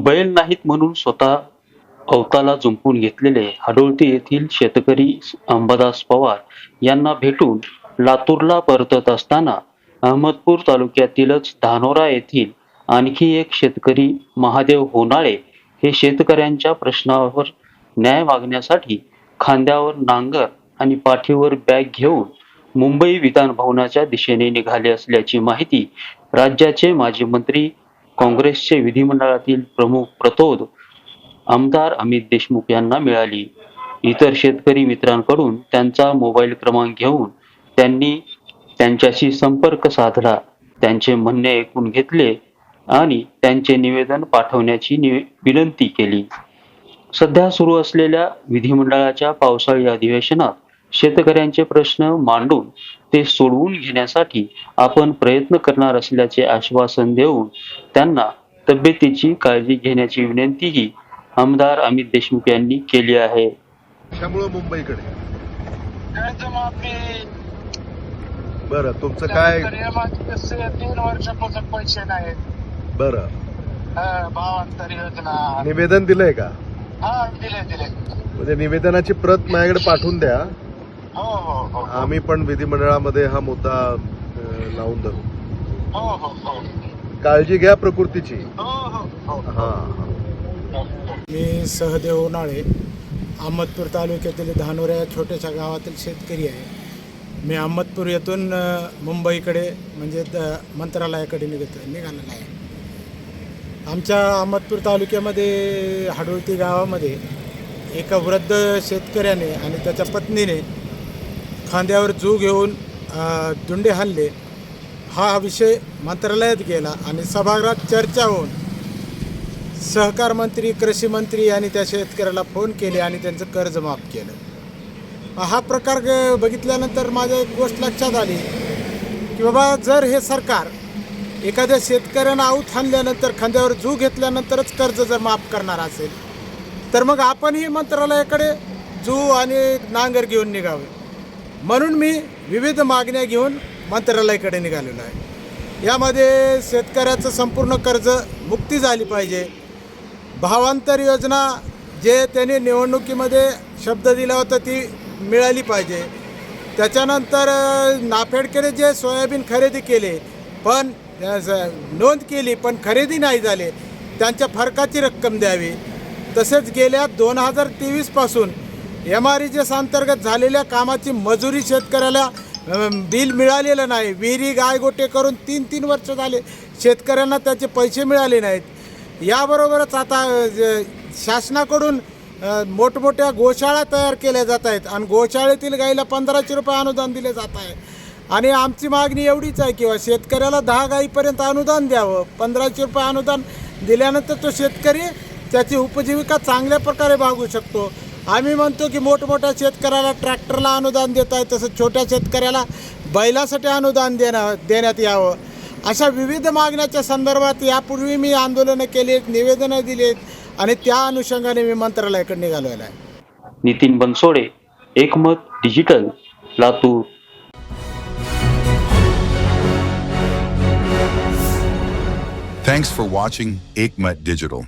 बैल नाहीत म्हणून स्वतः अवताला जुंपून घेतलेले हाडोळती येथील शेतकरी अंबादास पवार यांना भेटून लातूरला परतत असताना अहमदपूर तालुक्यातीलच धानोरा येथील आणखी एक शेतकरी महादेव होनाळे हे शेतकऱ्यांच्या प्रश्नावर न्याय मागण्यासाठी खांद्यावर नांगर आणि पाठीवर बॅग घेऊन मुंबई विधान भवनाच्या दिशेने निघाले असल्याची माहिती राज्याचे माजी मंत्री काँग्रेसचे विधिमंडळातील प्रमुख प्रतोद आमदार अमित देशमुख यांना मिळाली. इतर शेतकरी मित्रांकडून त्यांचा मोबाईल क्रमांक घेऊन त्यांनी त्यांच्याशी संपर्क साधला. त्यांचे म्हणणे ऐकून घेतले आणि त्यांचे निवेदन पाठवण्याची नि- विनंती केली. सध्या सुरू असलेल्या विधिमंडळाच्या पावसाळी अधिवेशनात शेतकऱ्यांचे प्रश्न मांडून ते सोडवून घेण्यासाठी आपण प्रयत्न करणार असल्याचे आश्वासन देऊन त्यांना तब्येतीची काळजी घेण्याची विनंतीही आमदार अमित देशमुख यांनी केली आहे. त्यामुळं मुंबईकडे? बरं तुमचं काय? तीन वर्षापासून पैसे नाहीत. बरं. हा, भावांतर योजना. निवेदन दिलंय का? हा दिले दिले म्हणजे निवेदनाची प्रत माझ्याकडे पाठवून द्या. आम्ही पण विधिमंडळामध्ये हा मुद्दा लावून धरू. हो हो हो. काळजी घ्या प्रकृतीची. हो हो हो. हा हा. मी सहदेव उन्हाळे अहमदपूर तालुक्यातील धानोऱ्या या छोट्याशा गावातील शेतकरी आहे. मी अहमदपूर येथून मुंबईकडे म्हणजे द मंत्रालयाकडे निघत निघालेला आहे. आमच्या अहमदपूर तालुक्यामध्ये हाडोळती गावामध्ये एका वृद्ध शेतकऱ्याने आणि त्याच्या पत्नीने खांद्यावर जू घेऊन धुंडे हल्ले हाणले. हा विषय मंत्रालयात गेला आणि सभागृहात चर्चा होऊन सहकार मंत्री कृषी मंत्री यांनी त्या शेतकऱ्याला फोन केले आणि त्यांचं कर्ज माफ केलं. हा प्रकार ग- बघितल्यानंतर माझ्या एक गोष्ट लक्षात आली की बाबा जर हे सरकार एखाद्या शेतकऱ्यांना आऊत हाणल्यानंतर खांद्यावर जू घेतल्यानंतरच कर्ज जर माफ करणार असेल तर मग आपणही मंत्रालयाकडे जू आणि नांगर घेऊन निघावे. म्हणून मी विविध मागण्या घेऊन मंत्रालयाकडे निघालेलो आहे. यामध्ये शेतकऱ्याचं संपूर्ण कर्ज मुक्ती झाली पाहिजे. भावांतर योजना जे त्यांनी निवडणुकीमध्ये शब्द दिला होता ती मिळाली पाहिजे. त्याच्यानंतर नाफेडकडे जे सोयाबीन खरेदी केले पण नोंद केली पण खरेदी नाही झाले त्यांच्या फरकाची रक्कम द्यावी. तसेच गेल्या दोन हजार तेवीसपासून एम आर ई एस अंतर्गत झालेल्या कामाची मजुरी शेतकऱ्याला बिल मिळालेलं नाही. विहिरी गायगोटे करून तीन तीन वर्ष झाले शेतकऱ्यांना त्याचे पैसे मिळाले नाहीत. याबरोबरच आता ज- शासनाकडून मोठमोठ्या गोशाळा तयार केल्या जात आहेत आणि गोशाळेतील गाईला पंधराशे रुपये अनुदान दिले जात आहे. आणि आमची मागणी एवढीच आहे किंवा शेतकऱ्याला दहा गाईपर्यंत अनुदान द्यावं. पंधराशे रुपये अनुदान दिल्यानंतर तो शेतकरी त्याची उपजीविका चांगल्या प्रकारे भागू शकतो. आम्ही म्हणतो की मोठमोठ्या शेतकऱ्याला ट्रॅक्टरला अनुदान देत आहे तसं छोट्या शेतकऱ्याला बैलासाठी अनुदान देणं देण्यात यावं. अशा विविध मागण्याच्या संदर्भात यापूर्वी मी आंदोलनं केलीत निवेदनं दिलीत आणि त्या अनुषंगाने मी मंत्रालयाकडे निघालेलो आहे. Nitin Bansode Ekmat digital Latur. Thanks for watching Aikmat Digital.